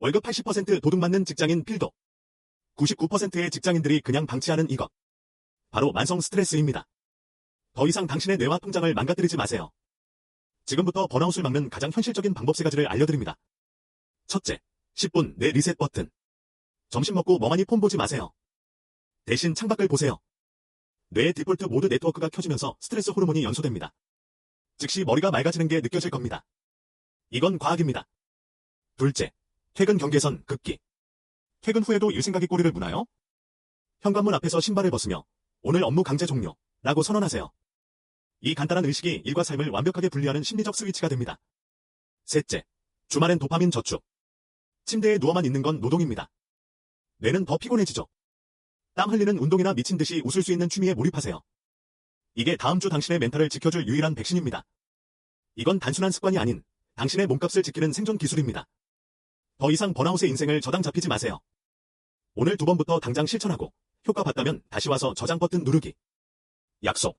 월급 80% 도둑 맞는 직장인 필도. 99%의 직장인들이 그냥 방치하는 이것. 바로 만성 스트레스입니다. 더 이상 당신의 뇌와 통장을 망가뜨리지 마세요. 지금부터 번아웃을 막는 가장 현실적인 방법 세 가지를 알려드립니다. 첫째, 10분 내 리셋 버튼. 점심 먹고 멍하니 폰 보지 마세요. 대신 창밖을 보세요. 뇌의 디폴트 모드 네트워크가 켜지면서 스트레스 호르몬이 연소됩니다. 즉시 머리가 맑아지는 게 느껴질 겁니다. 이건 과학입니다. 둘째, 퇴근 경계선 급기. 퇴근 후에도 일 생각이 꼬리를 무나요? 현관문 앞에서 신발을 벗으며 오늘 업무 강제 종료 라고 선언하세요. 이 간단한 의식이 일과 삶을 완벽하게 분리하는 심리적 스위치가 됩니다. 셋째, 주말엔 도파민 저축. 침대에 누워만 있는 건 노동입니다. 뇌는 더 피곤해지죠. 땀 흘리는 운동이나 미친 듯이 웃을 수 있는 취미에 몰입하세요. 이게 다음 주 당신의 멘탈을 지켜줄 유일한 백신입니다. 이건 단순한 습관이 아닌 당신의 몸값을 지키는 생존 기술입니다. 더 이상 번아웃의 인생을 저당 잡히지 마세요. 오늘 두 번부터 당장 실천하고 효과 봤다면 다시 와서 저장 버튼 누르기. 약속.